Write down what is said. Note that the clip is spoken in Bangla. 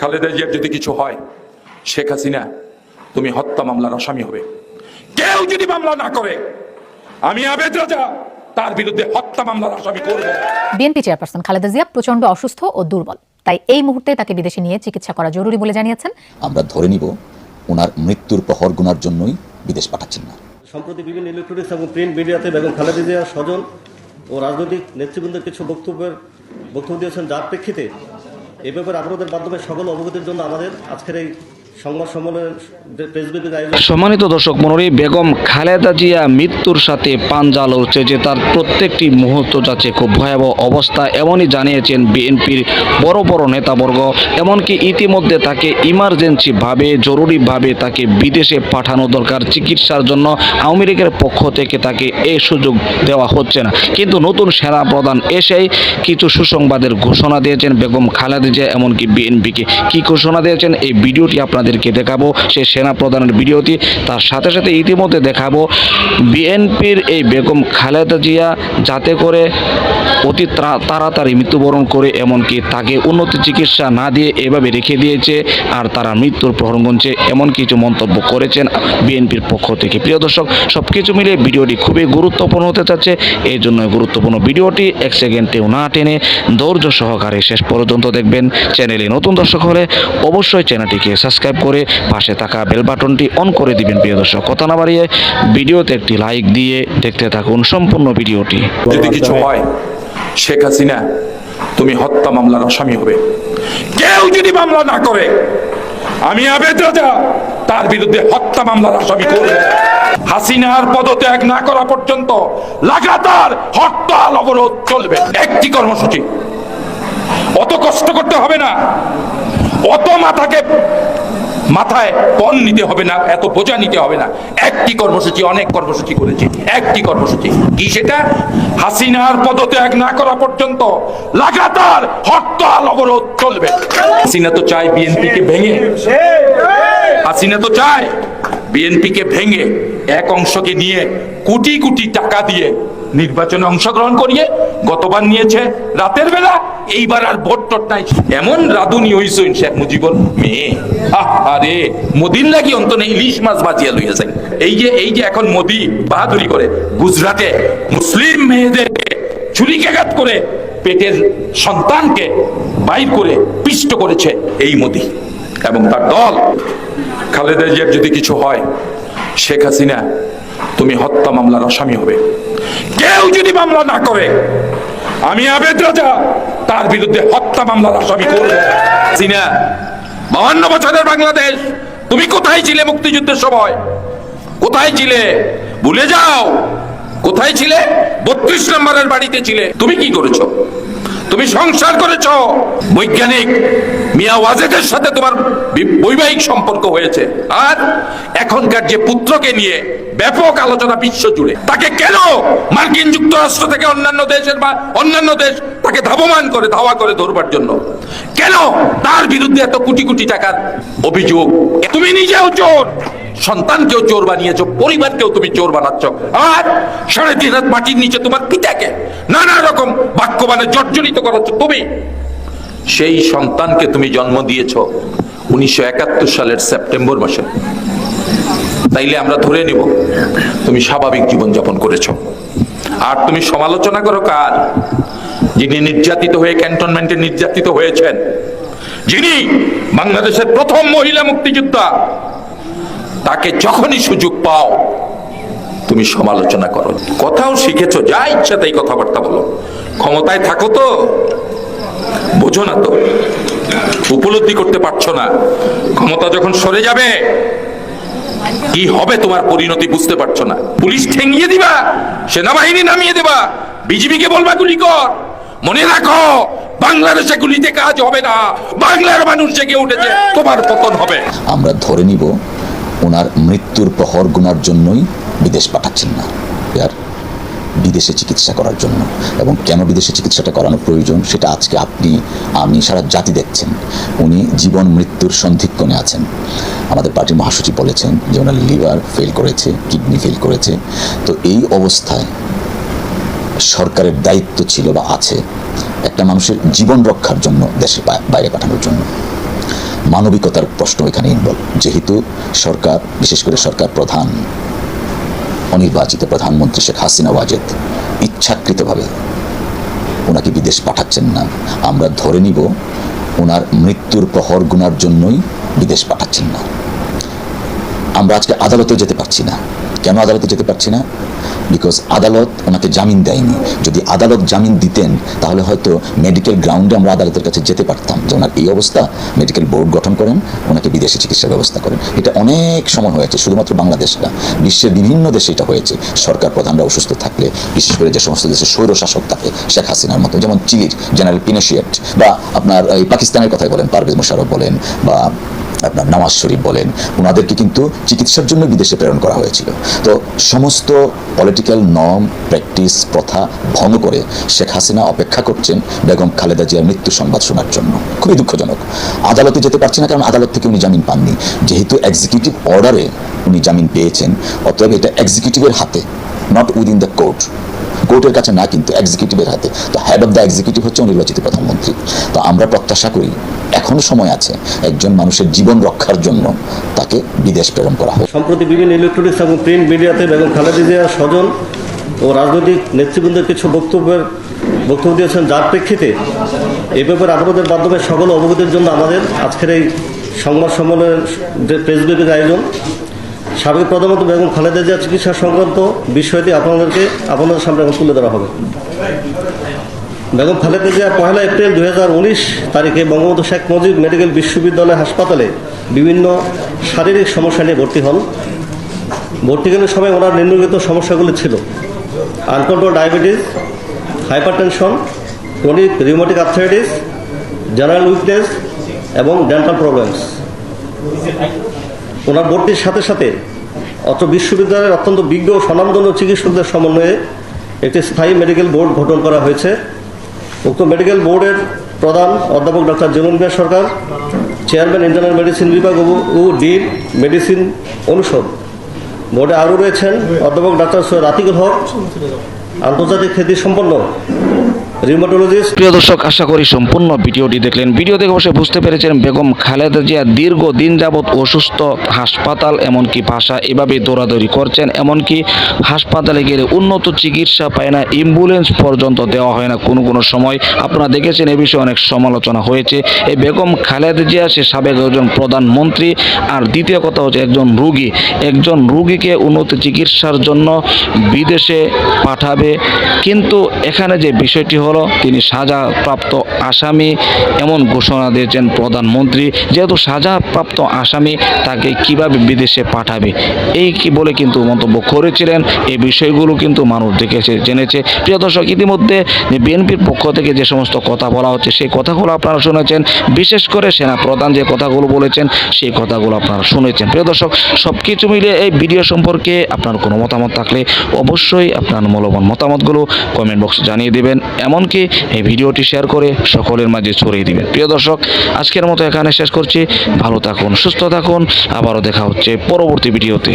খালেদা জিয়ার যদি কিছু হয় শেখ হাসিনা তুমি হত্যা মামলার আসামি হবে। কেউ যদি মামলা না করে আমি আবেদ রাজা তার বিরুদ্ধে হত্যা মামলার আসামি করব। বিএনপি চেয়ারপারসন খালেদা জিয়া প্রচণ্ড অসুস্থ ও দুর্বল। তাই এই মুহূর্তে তাকে বিদেশে নিয়ে চিকিৎসা করা জরুরি বলে জানিয়েছেন। আমরা ধরে নিব ওনার মৃত্যুর প্রহর গুনার জন্যই বিদেশ পাঠাচ্ছেন না। সম্প্রতি বিভিন্ন ইলেকট্রনিক্স এবং প্রিন্ট মিডিয়াতে বেগম খালেদা জিয়ার স্বজন ও রাজনৈতিক নেতৃবৃন্দের কিছু বক্তব্যের বক্তব্য দিয়েছেন। যার প্রেক্ষিতে এ ব্যাপারে আপনাদের মাধ্যমে সকল অবগতির জন্য আমাদের আজকের এই সম্মানিত দর্শক মনোরী বেগম খালেদা জিয়া মৃত্যুর সাথে পাঞ্জা লড়ছে যে তার প্রত্যেকটি মুহূর্ত যাচ্ছে খুব ভয়াবহ অবস্থা। এমনই জানিয়েছেন বিএনপির বড় বড় নেতাবর্গ। এমনকি ইতিমধ্যে তাকে ইমার্জেন্সিভাবে, জরুরিভাবে তাকে বিদেশে পাঠানো দরকার। চিকিৎসার জন্য আওয়ামী লীগের পক্ষ থেকে তাকে এই সুযোগ দেওয়া হচ্ছে না। কিন্তু নতুন সেনা প্রধান এসেই কিছু সুসংবাদের ঘোষণা দিয়েছেন বেগম খালেদা জিয়া। এমনকি বিএনপিকে কি ঘোষণা দিয়েছেন, এই ভিডিওটি আপনাদেরকে দেখাবো সেই সেনা প্রধানের ভিডিওটি। তার সাথে সাথে ইতিমধ্যে দেখাবো বিএনপির এই বেগম খালেদা জিয়া যাতে করে অতি তাড়াতাড়ি মৃত্যুবরণ করে, এমনকি তাকে উন্নত চিকিৎসা না দিয়ে এভাবে রেখে দিয়েছে আর তারা মৃত্যুর প্রহরণ গুনছে, এমন কিছু মন্তব্য করেছেন বিএনপির পক্ষ থেকে। প্রিয় দর্শক সব কিছু মিলে ভিডিওটি খুবই গুরুত্বপূর্ণ হতে চাচ্ছে এই জন্য গুরুত্বপূর্ণ ভিডিওটি এক সেকেন্ডেও না টেনে ধৈর্য সহকারে শেষ পর্যন্ত দেখবেন। চ্যানেলে নতুন দর্শক হলে অবশ্যই চ্যানেলটিকে সাবস্ক্রাইব করে পাশে থাকা বেল বাটনটি অন করে দিবেন, প্রিয় দর্শক। কথা না বাড়িয়ে ভিডিওতে একটি লাইক দিয়ে দেখতে থাকুন সম্পূর্ণ ভিডিওটি। যদি কিছু হয়, শেখ হাসিনা, তুমি হত্যা মামলার আসামি হবে। কেউ যদি মামলা না করে, আমি আবেদ রাজা, তার বিরুদ্ধে হত্যা মামলার আসামি করব। হাসিনার পদত্যাগ না করা পর্যন্ত লাগাতার হরতাল অবরোধ চলবে। একটি কর্মসূচি, অত কষ্ট করতে হবে না। অত মাথাকে মাথায় পণ নিতে হবে না, এত বোঝা নিতে হবে না। একটি কর্মসূচি, অনেক কর্মসূচি করেছে, একটি কর্মসূচি। কি সেটা? হাসিনার পদত্যাগ না করা পর্যন্ত লাগাতার হরতাল অবরোধ চলবে। হাসিনা তো চায় বিএনপিকে ভেঙে। হাসিনা তো চায় বিএনপিকে ভেঙে এক অংশকে নিয়ে কোটি কোটি টাকা দিয়ে নির্বাচনে অংশগ্রহণ করিয়ে গতবার নিয়েছে রাতের বেলা এইবার আর ভোট টট নাই। এমন রাধুনি হইসইন শেখ মুজিবর মেয়ে। আরে, মোদিন লাগি অন্তনে ইলিশ মাছ বাজিয়া লইয়াছেন এই যে এই যে এখন মোদি বাহাদুরি করে, গুজরাটে মুসলিম মেয়েদেরকে ছুরিকাঘাত করে পেটের সন্তানকে বাইর করে পিষ্ট করেছে এই মোদি এবং তার দল। খালেদা জিয়ার যদি কিছু হয়, শেখ হাসিনা, তুমি হত্যা মামলার আসামি হবে। কেউ যদি মামলা না করে আমি আবেদ রাজা। তার বিরুদ্ধে হত্যা মামলার আসামি করব। হাসিনা বাহান্ন বছরের বাংলাদেশ, তুমি কোথায় ছিলে মুক্তিযুদ্ধের সময়? কোথায় ছিলে? ভুলে যাও। কোথায় ছিলে? বত্রিশ নম্বরের বাড়িতে ছিলে। তুমি কি করেছ? তুমি সংসার করেছ? বৈজ্ঞানিক মিয়া ওয়াজেদের সাথে তোমার বৈবাহিক সম্পর্ক হয়েছে। আর এখনকার যে পুত্রকে নিয়ে ব্যাপক আলোচনা বিশ্ব জুড়ে, তাকে কেন মার্কিন যুক্তরাষ্ট্র থেকে অন্যান্য দেশের বা অন্যান্য দেশ তাকে ধাবমান করে, ধাওয়া করে ধরবার জন্য? কেন তার বিরুদ্ধে এত কোটি কোটি টাকার অভিযোগ? তুমি নিজেও চোর, সন্তানকেও চোর বানিয়েছো, পরিবারকেও তুমি চোর বানাচ্ছ। আর সাড়ে তিন হাত মাটির নিচে তোমার পিতাকে নানা রকম বাক্যবানে জর্জরিত করাচ্ছ। তুমি সেই সন্তানকে তুমি জন্ম দিয়েছ উনিশশো একাত্তর সালের সেপ্টেম্বর মাসে। তাইলে আমরা ধরে নিব, তুমি স্বাভাবিক জীবনযাপন করেছ। আর তুমি সমালোচনা করো কার? যিনি নির্যাতিত হয়ে ক্যান্টনমেন্টে নির্যাতিত হয়েছেন, যিনি বাংলাদেশের প্রথম মহিলা মুক্তিযোদ্ধা, তাকে যখনই সুযোগ পাও, তুমি সমালোচনা করো। কথাও শিখেছো, যা ইচ্ছা তাই কথাবার্তা বলো। ক্ষমতায় থাকো তো। বোঝো না তো। উপলব্ধি করতে পারছ না। ক্ষমতা যখন সরে যাবে, কি হবে তোমার পরিণতি বুঝতে পারছ না। পুলিশ ঠেঙ্গিয়ে দিবা, সেনাবাহিনী নামিয়ে দেবা, বিজিবিকে বলবা গুলি কর। মনে রাখো, বাংলাদেশে গুলিতে কাজ হবে না। বাংলার মানুষ জেগে উঠেছে, তোমার পতন হবে। আমরা ধরে নিব, ওনার মৃত্যুর প্রহর গুনার জন্যই বিদেশ পাঠাচ্ছেন না। বিদেশে চিকিৎসা করার জন্য। এবং কেন বিদেশে চিকিৎসাটা করানো প্রয়োজন, সেটা আজকে আপনি, আমি সারা জাতি দেখছেন। উনি জীবন মৃত্যুর সন্ধিক্ষণে আছেন। আমাদের পার্টির মহাসচিব বলেছেন যে ওনার লিভার ফেল করেছে কিডনি ফেল করেছে। তো এই অবস্থায় সরকারের দায়িত্ব ছিল বা আছে একটা মানুষের জীবন রক্ষার জন্য দেশের বাইরে পাঠানোর জন্য। মানবিকতার প্রশ্ন এখানে ইনভলভ যেহেতু সরকার, বিশেষ করে সরকার প্রধান অনির্বাচিত প্রধানমন্ত্রী শেখ হাসিনা ওয়াজেদ ইচ্ছাকৃতভাবে ওনাকে বিদেশ পাঠাচ্ছেন না। আমরা ধরে নিব ওনার মৃত্যুর প্রহর গুনার জন্যই বিদেশ পাঠাচ্ছেন না। আমরা আজকে আদালতে যেতে পারছি না। কেন আদালতে যেতে পারছি না? বিকজ আদালত ওনাকে জামিন দেয়নি। যদি আদালত জামিন দিতেন, তাহলে হয়তো মেডিকেল গ্রাউন্ডে আমরা আদালতের কাছে যেতে পারতাম। যে ওনার এই অবস্থা মেডিকেল বোর্ড গঠন করেন, ওনাকে বিদেশে চিকিৎসার ব্যবস্থা করেন। এটা অনেক সময় হয়েছে, শুধুমাত্র বাংলাদেশ না বিশ্বের বিভিন্ন দেশে এটা হয়েছে। সরকার প্রধানরা অসুস্থ থাকলে, বিশেষ করে যে সমস্ত দেশে স্বৈর শাসক থাকে, শেখ হাসিনার মতো, যেমন চিলির জেনারেল পিনেশিয়েট বা আপনার এই পাকিস্তানের কথাই বলেন, পারভেজ মোশারফ বলেন, বা আপনার নামাজ শরীফ বলেন ওনাদেরকে কিন্তু চিকিৎসার জন্য বিদেশে প্রেরণ করা হয়েছিল। তো সমস্ত পলিটিক্যাল নর্ম প্র্যাকটিস প্রথা ভঙ্গ করে শেখ হাসিনা অপেক্ষা করছেন বেগম খালেদা জিয়ার মৃত্যু সংবাদ শোনার জন্য। খুবই দুঃখজনক। আদালতে যেতে পারছে না কারণ আদালত থেকে উনি জামিন পাননি। যেহেতু এক্সিকিউটিভ অর্ডারে উনি জামিন পেয়েছেন, অতএব এটা এক্সিকিউটিভের হাতে নট উইদিন দ্য কোর্ট কোর্টের কাছে না কিন্তু এক্সিকিউটিভের হাতে। তো হেড অফ দ্য এক্সিকিউটিভ হচ্ছে নির্বাচিত প্রধানমন্ত্রী। তো আমরা প্রত্যাশা করি, এখনও সময় আছে, একজন মানুষের জীবন রক্ষার জন্য তাকে বিদেশ প্রেরণ করা হোক। সম্প্রতি বিভিন্ন ইলেকট্রনিক্স এবং প্রিন্ট মিডিয়াতে বেগম খালেদা জিয়ার স্বজন ও রাজনৈতিক নেতৃবৃন্দের কিছু বক্তব্যের বক্তব্য দিয়েছেন। যার প্রেক্ষিতে এই ব্যাপারে আপনাদের মাধ্যমে সকল অবগতির জন্য আমাদের আজকের এই সংবাদ সম্মেলনের প্রেস ব্রিফিং আয়োজন সাবেক প্রধানমন্ত্রী বেগম খালেদা জিয়া চিকিৎসা সংক্রান্ত বিষয়টি আপনাদেরকে, আপনাদের সামনে এখন তুলে ধরা হবে। বেগম খালেদা জিয়া পহেলা এপ্রিল দু হাজার উনিশ তারিখে বঙ্গবন্ধু শেখ মুজিব মেডিকেল বিশ্ববিদ্যালয় হাসপাতালে বিভিন্ন শারীরিক সমস্যা নিয়ে ভর্তি হন। ভর্তিকালীন সময় ওনার নিম্নলিখিত সমস্যাগুলি ছিল uncontrol diabetes hypertension chronic rheumatic arthritis general weakness এবং ডেন্টাল প্রবলেমস। ওনার ভর্তির সাথে সাথে অত্র বিশ্ববিদ্যালয়ের অত্যন্ত বিজ্ঞ ও স্বনামধন্য চিকিৎসকদের সমন্বয়ে একটি স্থায়ী মেডিকেল বোর্ড গঠন করা হয়েছে। উক্ত মেডিকেল বোর্ডের প্রধান অধ্যাপক doctor Zenul Mia Sarkar, chairman internal medicine বিভাগ ও ডিন মেডিসিন অনুষদ। বোর্ডে আরও রয়েছেন অধ্যাপক ডাক্তার সৈয়দ আতিকুল হক, আন্তর্জাতিক খ্যাতি সম্পন্ন রিউমাটোলজিস্ট প্রিয় দর্শক, আশা করি সম্পূর্ণ ভিডিওটি দেখলেন। ভিডিও দেখে অবশ্যই বুঝতে পেরেছেন, বেগম খালেদা জিয়া দীর্ঘ দিন যাবৎ অসুস্থ, হাসপাতাল, এমনকি ভাষা এভাবে দৌড়াদৌড়ি করছেন, এমনকি হাসপাতালে গেলে উন্নত চিকিৎসা পায় না, অ্যাম্বুলেন্স পর্যন্ত দেওয়া হয় না কোনো কোনো সময়। আপনারা দেখেছেন এ বিষয়ে অনেক সমালোচনা হয়েছে। এই বেগম খালেদা জিয়া, সে সাবেক একজন প্রধানমন্ত্রী, আর দ্বিতীয় কথা হচ্ছে একজন রুগী। একজন রুগীকে উন্নত চিকিৎসার জন্য বিদেশে পাঠাবে। কিন্তু এখানে যে বিষয়টি হলো তিনি সাজাপ্রাপ্ত আসামি এমন ঘোষণা দিয়েছেন প্রধানমন্ত্রী। যেহেতু সাজাপ্রাপ্ত আসামি, তাকে কীভাবে বিদেশে পাঠাবে? এই কি বলে কিন্তু মন্তব্য করেছিলেন। এই বিষয়গুলো কিন্তু মানুষ দেখেছে, জেনেছে। প্রিয় দর্শক, ইতিমধ্যে বিএনপির পক্ষ থেকে যে সমস্ত কথা বলা হচ্ছে, সেই কথাগুলো আপনারা শুনেছেন। বিশেষ করে সেনা প্রধান যে কথাগুলো বলেছেন, সেই কথাগুলো আপনারা শুনেছেন। প্রিয় দর্শক সব কিছু মিলিয়ে এই ভিডিও সম্পর্কে আপনার কোনো মতামত থাকলে অবশ্যই আপনার মূল্যবান মতামতগুলো কমেন্ট বক্সে জানিয়ে দিবেন। এমনকি এই ভিডিওটি শেয়ার করে সকলের মাঝে ছড়িয়ে দিবেন। প্রিয় দর্শক, আজকের মতো এখানে শেষ করছি। ভালো থাকুন, সুস্থ থাকুন। আবারও দেখা হচ্ছে পরবর্তী ভিডিওতে।